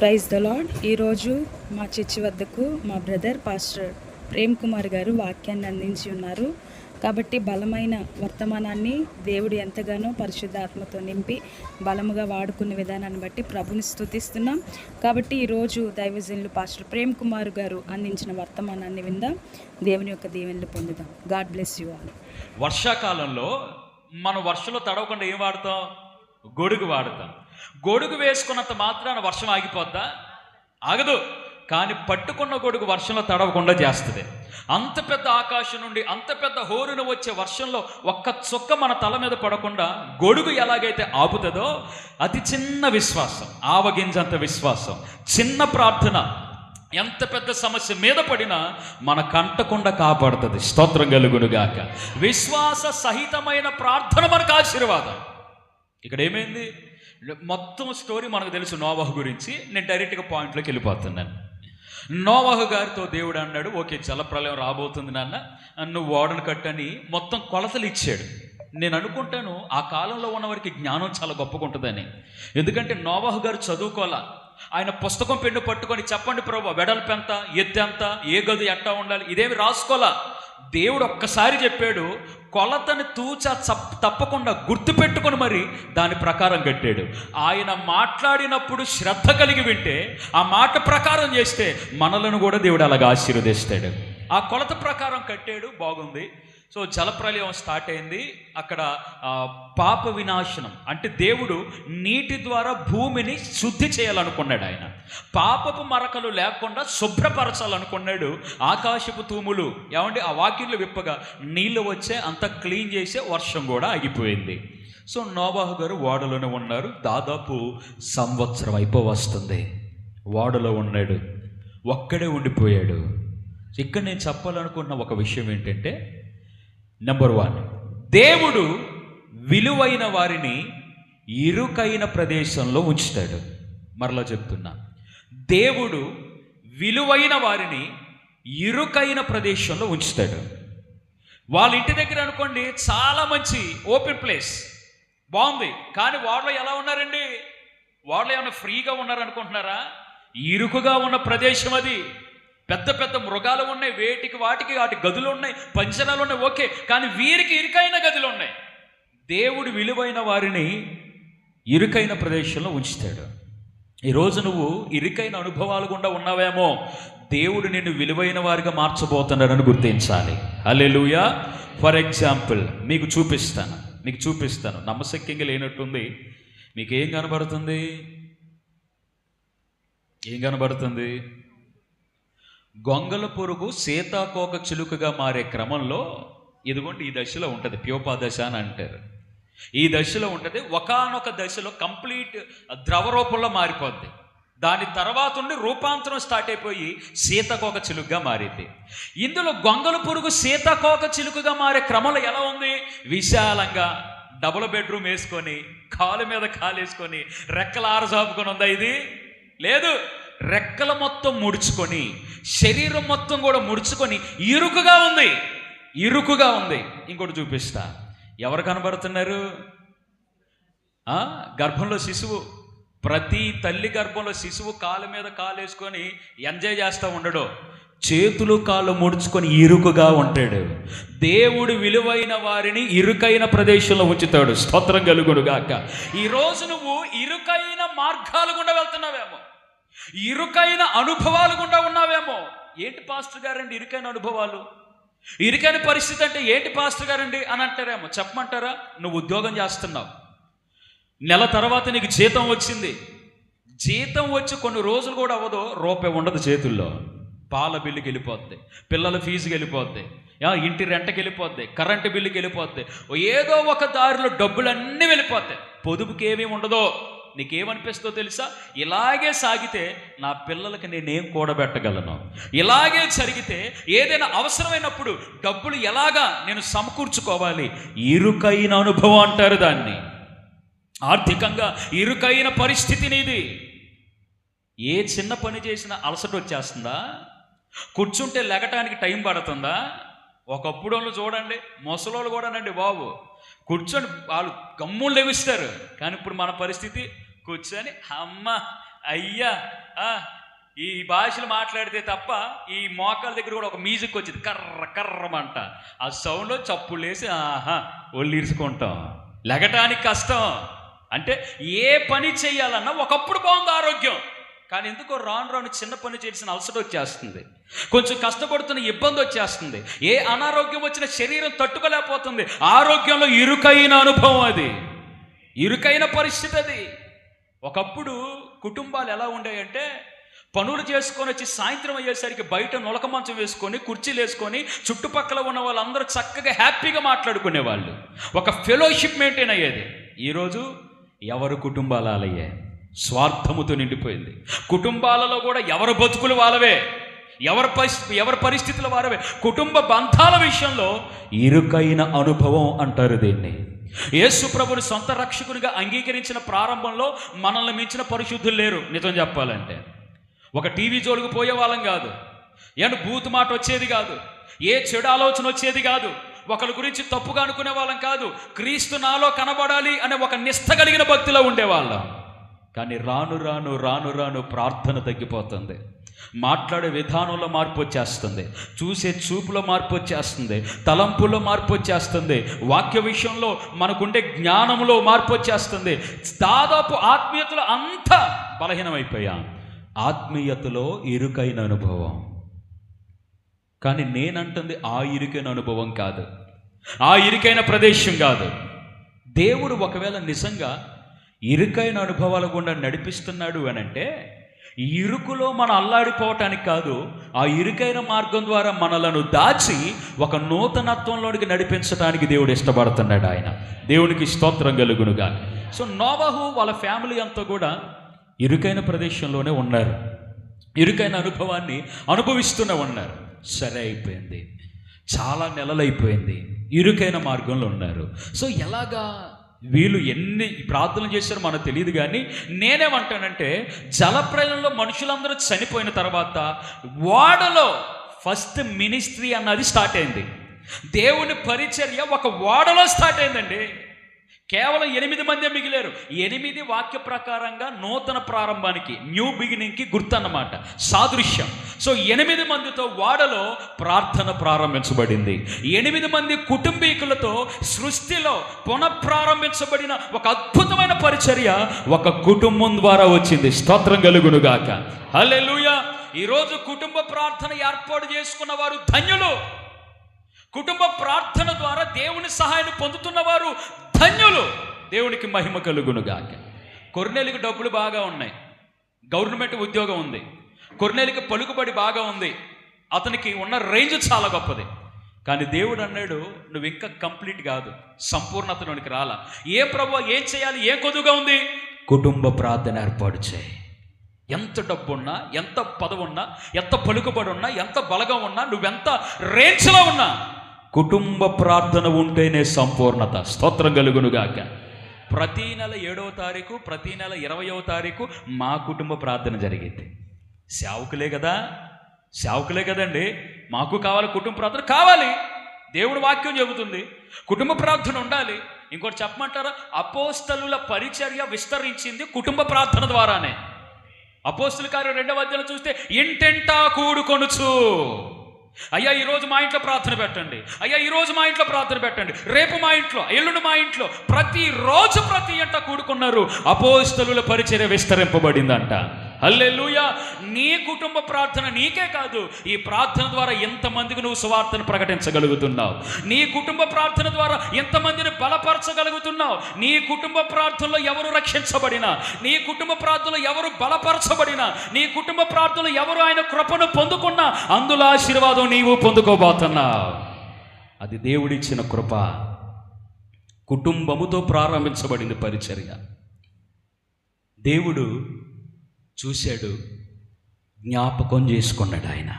Praise the lord ఈరోజు మా church వద్దకు మా బ్రదర్ పాస్టర్ ప్రేమ్ కుమార్ గారు వాక్యాన్ని అందించి ఉన్నారు. కాబట్టి బలమైన వర్తమానాన్ని దేవుడు ఎంతగానో పరిశుద్ధాత్మతో నింపి బలముగా వాడుకునే విధానాన్ని బట్టి ప్రభుని స్థుతిస్తున్నాం కాబట్టి ఈరోజు దైవజనులు పాస్టర్ ప్రేమ్ కుమార్ గారు అందించిన వర్తమానాన్ని విందాం. దేవుని యొక్క దీవెనలు పొందుదాం. God bless you all. వర్షాకాలంలో మనం వర్షంలో తడవకుండా ఏం వాడతాం? గొడుగు వాడతాం. గొడుగు వేసుకున్నంత మాత్రాన వర్షం ఆగిపోద్దా? ఆగదు. కానీ పట్టుకున్న గొడుగు వర్షంలో తడవకుండా చేస్తుంది. అంత పెద్ద ఆకాశం నుండి అంత పెద్ద హోరున వచ్చే వర్షంలో ఒక్క చుక్క మన తల మీద పడకుండా గొడుగు ఎలాగైతే ఆపుతుందో అతి చిన్న విశ్వాసం ఆవగింజంత విశ్వాసం చిన్న ప్రార్థన. ఎంత పెద్ద సమస్య మీద పడినా మన కంటకుండా కాపాడుతుంది. స్తోత్రం కలుగునుగాక. విశ్వాస సహితమైన ప్రార్థన మనకు ఆశీర్వాదం. ఇక్కడ ఏమైంది మొత్తం స్టోరీ మనకు తెలుసు నోవాహు గురించి. నేను డైరెక్ట్గా పాయింట్లోకి వెళ్ళిపోతున్నాను. నోవాహు గారితో దేవుడు అన్నాడు ఓకే జలప్రలయం రాబోతుంది నాన్న. నువ్వు ఓడను కట్టని మొత్తం కొలతలు ఇచ్చాడు. నేను అనుకుంటాను ఆ కాలంలో ఉన్నవారికి జ్ఞానం చాలా గొప్పగా ఉంటుందని ఎందుకంటే నోవాహు గారు చదువుకోవాలా. ఆయన పుస్తకం పెన్ను పట్టుకొని చెప్పండి ప్రభు వెడల్పు ఎంత ఎత్తు ఎంత ఏ గది ఎట్టా ఉండాలి ఇదేమి రాసుకోవాలా? దేవుడు ఒక్కసారి చెప్పాడు కొలతని తూచ తప్పకుండా గుర్తుపెట్టుకొని మరి దాని ప్రకారం కట్టాడు. ఆయన మాట్లాడినప్పుడు శ్రద్ధ కలిగి వింటే ఆ మాట ప్రకారం చేస్తే మనలను కూడా దేవుడు అలాగ ఆశీర్వదిస్తాడు. ఆ కొలత ప్రకారం కట్టాడు బాగుంది. సో జలప్రలయం స్టార్ట్ అయింది. అక్కడ పాప వినాశనం. అంటే దేవుడు నీటి ద్వారా భూమిని శుద్ధి చేయాలనుకున్నాడు ఆయన. పాపపు మరకలు లేకుండా శుభ్రపరచాలనుకున్నాడు ఆకాశపు తూములు. ఏమంటే ఆ వాకిళ్ళు విప్పగా నీళ్ళు వచ్చే అంత క్లీన్ చేసే వర్షం కూడా ఆగిపోయింది. సో నోబాహు గారు ఓడలోనే ఉన్నారు. దాదాపు సంవత్సరం అయిపో వస్తుంది ఓడలో ఉన్నాడు. ఒక్కడే ఉండిపోయాడు. ఇక్కడ నేను చెప్పాలనుకున్న ఒక విషయం ఏంటంటే నెంబర్ వన్ దేవుడు విలువైన వారిని ఇరుకైన ప్రదేశంలో ఉంచుతాడు. మరలా చెప్తున్నా. దేవుడు విలువైన వారిని ఇరుకైన ప్రదేశంలో ఉంచుతాడు. వాళ్ళ ఇంటి దగ్గర అనుకోండి చాలా మంచి ఓపెన్ ప్లేస్ బాగుంది. కానీ వాళ్ళు ఎలా ఉన్నారండి? వాళ్ళు ఏమైనా ఫ్రీగా ఉన్నారనుకుంటున్నారా? ఇరుకుగా ఉన్న ప్రదేశం అది. పెద్ద పెద్ద మృగాలు ఉన్నాయి వేటికి వాటికి వాటి గదులు ఉన్నాయి పంచనాలు ఉన్నాయి ఓకే కానీ వీరికి ఇరుకైన గదులు ఉన్నాయి. దేవుడు విలువైన వారిని ఇరుకైన ప్రదేశంలో ఉంచుతాడు. ఈరోజు నువ్వు ఇరుకైన అనుభవాలు గుండా ఉన్నావేమో దేవుడు నిన్ను విలువైన వారిగా మార్చబోతున్నాడని గుర్తించాలి. హల్లెలూయా. ఫర్ ఎగ్జాంపుల్ మీకు చూపిస్తాను మీకు చూపిస్తాను. నమ్మశక్యంగా లేనట్టుంది. మీకేం కనబడుతుంది? ఏం కనబడుతుంది? గొంగల పురుగు సీతాకోక చిలుకగా మారే క్రమంలో ఇదిగోండి ఈ దశలో ఉంటుంది ప్యోపా దశ అని అంటారు. ఈ దశలో ఉంటుంది ఒకానొక దశలో కంప్లీట్ ద్రవ రూపంలో మారిపోద్ది. దాని తర్వాత ఉండి రూపాంతరం స్టార్ట్ అయిపోయి సీతకోక చిలుకగా మారింది ఇందులో గొంగల పురుగు సీతకోక చిలుకగా మారే క్రమంలో ఎలా ఉంది? విశాలంగా డబుల్ బెడ్రూమ్ వేసుకొని కాలు మీద కాలు వేసుకొని రెక్కల ఆరజాపుకొని ఉందా ఇది? లేదు. రెక్కల మొత్తం ముడుచుకొని శరీరం మొత్తం కూడా ముడుచుకొని ఇరుకుగా ఉంది. ఇరుకుగా ఉంది. ఇంకోటి చూపిస్తా. ఎవరు కనబడుతున్నారు? ఆ? గర్భంలో శిశువు. ప్రతి తల్లి గర్భంలో శిశువు కాలు మీద కాలు వేసుకొని ఎంజాయ్ చేస్తూ ఉండడు. చేతులు కాళ్ళు ముడుచుకొని ఇరుకుగా ఉంటాడు. దేవుడు విలువైన వారిని ఇరుకైన ప్రదేశంలో ఉంచుతాడు. స్తోత్రం కలుగుడుగాక ఈరోజు నువ్వు ఇరుకైన మార్గాలు గుండా వెళ్తున్నావేమో. ఇరుకైన అనుభవాలు గుండా ఉన్నావేమో? ఏంటి పాస్టర్ గారండి ఇరుకైన అనుభవాలు? ఇరుకైన పరిస్థితి అంటే ఏంటి పాస్టర్ గారండి అని అంటారేమో? చెప్పమంటారా? నువ్వు ఉద్యోగం చేస్తున్నావు. నెల తర్వాత నీకు జీతం వచ్చింది. జీతం వచ్చి కొన్ని రోజులు కూడా అవ్వదు. రూపాయి ఉండదు చేతుల్లో. పాల బిల్లుకి వెళ్ళిపోద్ది. పిల్లల ఫీజుకి వెళ్ళిపోద్ది. ఇంటి రెంటకి వెళ్ళిపోద్ది. కరెంటు బిల్లుకి వెళ్ళిపోద్ది. ఏదో ఒక దారిలో డబ్బులు అన్నీ వెళ్ళిపోతాయి. పొదుపుకి ఏమీ ఉండదో. నీకేమనిపిస్తుందో తెలుసా? ఇలాగే సాగితే నా పిల్లలకి నేనేం కూడబెట్టగలను? ఇలాగే జరిగితే ఏదైనా అవసరమైనప్పుడు డబ్బులు ఎలాగా నేను సమకూర్చుకోవాలి? ఇరుకైన అనుభవం అంటారు దాన్ని. ఆర్థికంగా ఇరుకైన పరిస్థితి నీది. ఏ చిన్న పని చేసినా అలసట వచ్చేస్తుందా కూర్చుంటే లెగటానికి టైం పడుతుందా? ఒకప్పుడు వాళ్ళు చూడండి ముసలోళ్ళు కూడానండి బాబు. కూర్చొని వాళ్ళు గమ్ములు లెగుస్తారు. కానీ ఇప్పుడు మన పరిస్థితి కూర్చొని అమ్మ అయ్యా ఈ భాషలు మాట్లాడితే తప్ప ఈ మోకాల దగ్గర కూడా ఒక మ్యూజిక్ వచ్చింది. కర్ర కర్రమంట. ఆ సౌండ్లో చప్పులు వేసి ఆహా ఒళ్ళు ఇరుచుకుంటాం. లెగటానికి కష్టం. అంటే ఏ పని చేయాలన్నా ఒకప్పుడు బాగుంది ఆరోగ్యం. కానీ ఎందుకో రాను రాను చిన్న పని చేసిన అలసట వచ్చేస్తుంది. కొంచెం కష్టపడుతున్న ఇబ్బంది వచ్చేస్తుంది. ఏ అనారోగ్యం వచ్చిన శరీరం తట్టుకోలేకపోతుంది. ఆరోగ్యంలో ఇరుకైన అనుభవం అది. ఇరుకైన పరిస్థితి అది. ఒకప్పుడు కుటుంబాలు ఎలా ఉండేయంటే పనులు చేసుకొని వచ్చి సాయంత్రం అయ్యేసరికి బయట నులక మంచం వేసుకొని కుర్చీలు వేసుకొని చుట్టుపక్కల ఉన్న వాళ్ళందరూ చక్కగా హ్యాపీగా మాట్లాడుకునేవాళ్ళు. ఒక ఫెలోషిప్ మెయింటైన్ అయ్యేది. ఈరోజు ఎవరు కుటుంబాలు అలాయ్యాయి స్వార్థముతో నిండిపోయింది. కుటుంబాలలో కూడా ఎవరు బతుకులు వాళ్ళవే ఎవరి పరిస్థితి ఎవరి పరిస్థితులు వారవే కుటుంబ బంధాల విషయంలో ఇరుకైన అనుభవం అంటారు దీన్ని. యేసు ప్రభుని సొంత రక్షకునిగా అంగీకరించిన ప్రారంభంలో మనల్ని మించిన పరిశుద్ధులు లేరు నిజం చెప్పాలంటే. ఒక టీవీ జోలుకు పోయే వాళ్ళం కాదు. ఏంటి బూత్ మాట వచ్చేది కాదు. ఏ చెడు ఆలోచన వచ్చేది కాదు. ఒకరి గురించి తప్పుగా అనుకునే వాళ్ళం కాదు. క్రీస్తు నాలో కనబడాలి అనే ఒక నిష్ట కలిగిన భక్తిలో ఉండేవాళ్ళం. కానీ రాను రాను రాను రాను ప్రార్థన తగ్గిపోతుంది. మాట్లాడే విధానంలో మార్పు వచ్చేస్తుంది. చూసే చూపులో మార్పు వచ్చేస్తుంది. తలంపులో మార్పు వచ్చేస్తుంది. వాక్య విషయంలో మనకుండే జ్ఞానంలో మార్పు వచ్చేస్తుంది. దాదాపు ఆత్మీయతలో అంతా బలహీనమైపోయాం. ఆత్మీయతలో ఇరుకైన అనుభవం. కానీ నేనంటుంది ఆ ఇరుకైన అనుభవం కాదు. ఆ ఇరుకైన ప్రదేశం కాదు. దేవుడు ఒకవేళ నిజంగా ఇరుకైన అనుభవాల గుండా నడిపిస్తున్నాడు అని అంటే ఇరుకులో మనం అల్లాడిపోవటానికి కాదు ఆ ఇరుకైన మార్గం ద్వారా మనలను దాచి ఒక నూతనత్వంలోనికి నడిపించడానికి దేవుడు ఇష్టపడుతున్నాడు ఆయన. దేవునికి స్తోత్రం కలుగునుగా సో నోబహు వాళ్ళ ఫ్యామిలీ అంతా కూడా ఇరుకైన ప్రదేశంలోనే ఉన్నారు. ఇరుకైన అనుభవాన్ని అనుభవిస్తూనే ఉన్నారు. సరే అయిపోయింది. చాలా నెలలైపోయింది. ఇరుకైన మార్గంలో ఉన్నారు. సో ఎలాగా వీళ్ళు ఎన్ని ప్రార్థనలు చేశారో మనకు తెలియదు కానీ నేనేమంటానంటే జలప్రయంలో మనుషులందరూ చనిపోయిన తర్వాత ఓడలో ఫస్ట్ మినిస్ట్రీ అన్నది స్టార్ట్ అయింది. దేవుని పరిచర్య ఒక ఓడలో స్టార్ట్ అయిందండి. కేవలం ఎనిమిది మందే మిగిలారు. ఎనిమిది వాక్య ప్రకారంగా నూతన ప్రారంభానికి న్యూ బిగినింగ్కి గుర్తు అన్నమాట సాదృశ్యం. సో ఎనిమిది మందితో వాడలో ప్రార్థన ప్రారంభించబడింది. ఎనిమిది మంది కుటుంబీకులతో సృష్టిలో పునఃప్రారంభించబడిన ఒక అద్భుతమైన పరిచర్య ఒక కుటుంబం ద్వారా వచ్చింది. స్తోత్రం కలుగునుగాక. లూయ ఈరోజు కుటుంబ ప్రార్థన ఏర్పాటు చేసుకున్న వారు ధన్యులు. కుటుంబ ప్రార్థన ద్వారా దేవుని సహాయాన్ని పొందుతున్నవారు ధన్యులు. దేవునికి మహిమ కలుగునుగాక. కొర్నేలికి డబ్బులు బాగా ఉన్నాయి. గవర్నమెంట్ ఉద్యోగం ఉంది. కొర్నేలికి పలుకుబడి బాగా ఉంది. అతనికి ఉన్న రేంజ్ చాలా గొప్పది. కానీ దేవుడు అన్నాడు నువ్వు ఇంకా కంప్లీట్ కాదు. సంపూర్ణతలోనికి రాలా. ఏ ప్రభు ఏం చేయాలి? ఏ కొదుగా ఉంది? కుటుంబ ప్రార్థన ఏర్పాటు చేయి. ఎంత డబ్బు ఉన్నా ఎంత పదవున్నా ఎంత పలుకుబడి ఉన్నా ఎంత బలగం ఉన్నా నువ్వెంత రేంజ్లో ఉన్నా కుటుంబ ప్రార్థన ఉంటేనే సంపూర్ణత. స్తోత్రం కలుగునుగాక ప్రతి నెల ఏడవ తారీఖు ప్రతి నెల ఇరవయవ తారీఖు మా కుటుంబ ప్రార్థన జరిగింది. సేవకులే కదా? సేవకులే కదండి? మాకు కావాలి కుటుంబ ప్రార్థన? కావాలి. దేవుడు వాక్యం చెబుతుంది. కుటుంబ ప్రార్థన ఉండాలి. ఇంకోటి చెప్పమంటారా? అపోస్తలుల పరిచర్య విస్తరించింది కుటుంబ ప్రార్థన ద్వారానే. అపోస్తుల కార్యం రెండవ అధ్యాయం చూస్తే ఇంటెంటా కూడుకొనుచు. అయ్యా ఈరోజు మా ఇంట్లో ప్రార్థన పెట్టండి. అయ్యా ఈరోజు మా ఇంట్లో ప్రార్థన పెట్టండి. రేపు మా ఇంట్లో ఎల్లుండి మా ఇంట్లో ప్రతిరోజు ప్రతి ఇంట కూడుకున్నారు. అపోస్తలుల పరిచర్య విస్తరింపబడిందంట. హల్లెలూయా. నీ కుటుంబ ప్రార్థన నీకే కాదు ఈ ప్రార్థన ద్వారా ఎంతమందికి నువ్వు సువార్తను ప్రకటించగలుగుతున్నావు? నీ కుటుంబ ప్రార్థన ద్వారా ఎంతమందిని బలపరచగలుగుతున్నావు? నీ కుటుంబ ప్రార్థనలో ఎవరు రక్షించబడినా నీ కుటుంబ ప్రార్థనలో ఎవరు బలపరచబడినా నీ కుటుంబ ప్రార్థనలో ఎవరు ఆయన కృపను పొందుకున్నా అందులో ఆశీర్వాదం నీవు పొందుకోబోతున్నావు. అది దేవుడిచ్చిన కృప. కుటుంబముతో ప్రారంభించబడింది పరిచర్య. దేవుడు చూశాడు జ్ఞాపకం చేసుకున్నాడు ఆయన.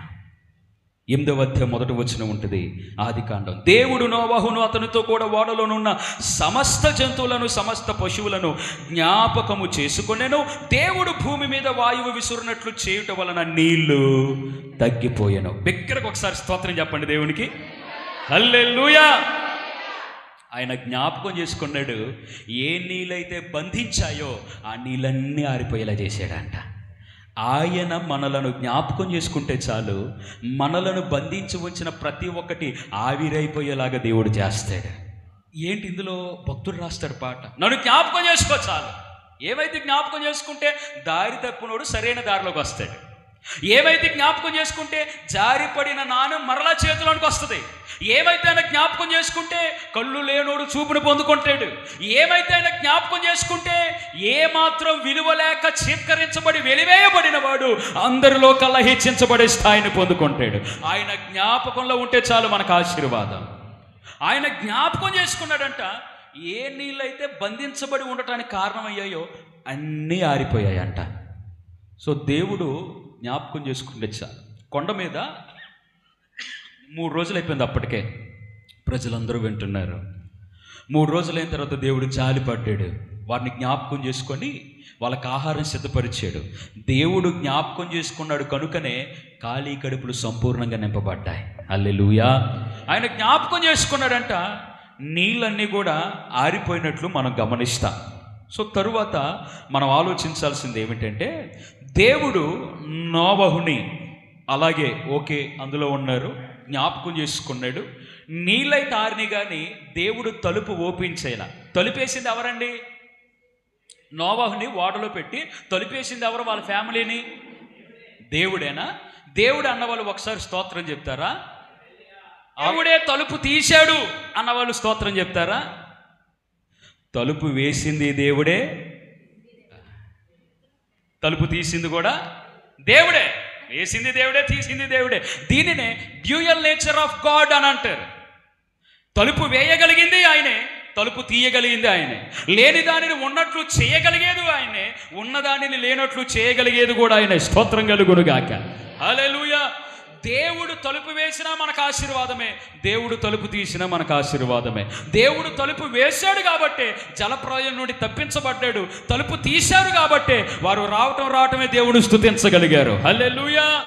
ఎనిమిదవ అధ్యాయం మొదటి వచ్చిన ఉంటుంది ఆది కాండం. దేవుడు నోవాహును అతనితో కూడా ఓడలోనున్న సమస్త జంతువులను సమస్త పశువులను జ్ఞాపకము చేసుకునేను. దేవుడు భూమి మీద వాయువు విసురునట్లు చేయుట వలన నీళ్ళు తగ్గిపోయాను. బిగ్గరకు ఒకసారి స్తోత్రం చెప్పండి దేవునికి. హల్లెలూయా! ఆయన జ్ఞాపకం చేసుకున్నాడు ఏ నీళ్ళైతే బంధించాయో ఆ నీళ్ళన్నీ ఆరిపోయేలా చేశాడంట. ఆయన మనలను జ్ఞాపకం చేసుకుంటే చాలు మనలను బంధించి ఉంచిన ప్రతి ఒక్కటి ఆవిరైపోయేలాగా దేవుడు చేస్తాడు. ఏంటి ఇందులో భక్తుడు రాస్తాడు పాట? నన్ను జ్ఞాపకం చేసుకో చాలు. ఏమైతే జ్ఞాపకం చేసుకుంటే దారి తప్పినోడు సరైన దారిలోకి వస్తాడు. ఏమైతే జ్ఞాపకం చేసుకుంటే జారిపడిన నాణం మరలా చేతిలోనికి వస్తుంది. ఏమైతే ఆయన జ్ఞాపకం చేసుకుంటే కళ్ళు లేనోడు చూపును పొందుకుంటాడు. ఏమైతే ఆయన జ్ఞాపకం చేసుకుంటే ఏమాత్రం విలువ లేక చీత్కరించబడి వెలివేయబడిన వాడు అందరిలో కల్లా హెచ్చించబడే స్థాయిని పొందుకుంటాడు. ఆయన జ్ఞాపకంలో ఉంటే చాలు మనకు ఆశీర్వాదం. ఆయన జ్ఞాపకం చేసుకున్నాడంట ఏ నీళ్ళైతే బంధించబడి ఉండటానికి కారణమయ్యాయో అన్నీ ఆరిపోయాయంట. సో దేవుడు జ్ఞాపకం చేసుకుంటే చాలు కొండ మీద మూడు రోజులు అయిపోయింది అప్పటికే. ప్రజలందరూ వింటున్నారు. మూడు రోజులైన తర్వాత దేవుడు జాలి పడ్డాడు. వారిని జ్ఞాపకం చేసుకొని వాళ్ళకి ఆహారం సిద్ధపరిచాడు. దేవుడు జ్ఞాపకం చేసుకున్నాడు కనుకనే ఖాళీ కడుపులు సంపూర్ణంగా నింపబడ్డాయి. అల్లెలుయా ఆయన జ్ఞాపకం చేసుకున్నాడంట నీళ్ళన్నీ కూడా ఆరిపోయినట్లు మనం గమనిస్తాం. సో తరువాత మనం ఆలోచించాల్సింది ఏమిటంటే దేవుడు నోవహుని. అలాగే ఓకే అందులో ఉన్నారు. జ్ఞాపకం చేసుకున్నాడు. నీళ్ళై తారిని కానీ దేవుడు తలుపు ఓపించేలా. తలుపేసింది ఎవరండి? నోవాహుని ఓడలో పెట్టి తలుపేసింది ఎవరు? వాళ్ళ ఫ్యామిలీని? దేవుడేనా? దేవుడు అన్నవాళ్ళు ఒకసారి స్తోత్రం చెప్తారా? ఆవిడే తలుపు తీశాడు అన్నవాళ్ళు స్తోత్రం చెప్తారా? తలుపు వేసింది దేవుడే. తలుపు తీసింది కూడా దేవుడే. వేసింది దేవుడే తీసింది దేవుడే. దీనినే డ్యూయల్ నేచర్ ఆఫ్ గాడ్ అని అంటారు. తలుపు వేయగలిగింది ఆయనే తలుపు తీయగలిగింది ఆయనే. లేని దానిని ఉన్నట్లు చేయగలిగేది ఆయనే ఉన్న దానిని లేనట్లు చేయగలిగేది కూడా ఆయనే. స్తోత్రం కలుగును గాక దేవుడు తలుపు వేసినా మనకు ఆశీర్వాదమే. దేవుడు తలుపు తీసినా మనకు ఆశీర్వాదమే. దేవుడు తలుపు వేశాడు కాబట్టే జలప్రాయం నుండి తప్పించబడ్డాడు. తలుపు తీశారు కాబట్టే వారు రావటం రావటమే దేవుడు స్థుతించగలిగారు హల్లెలూయా!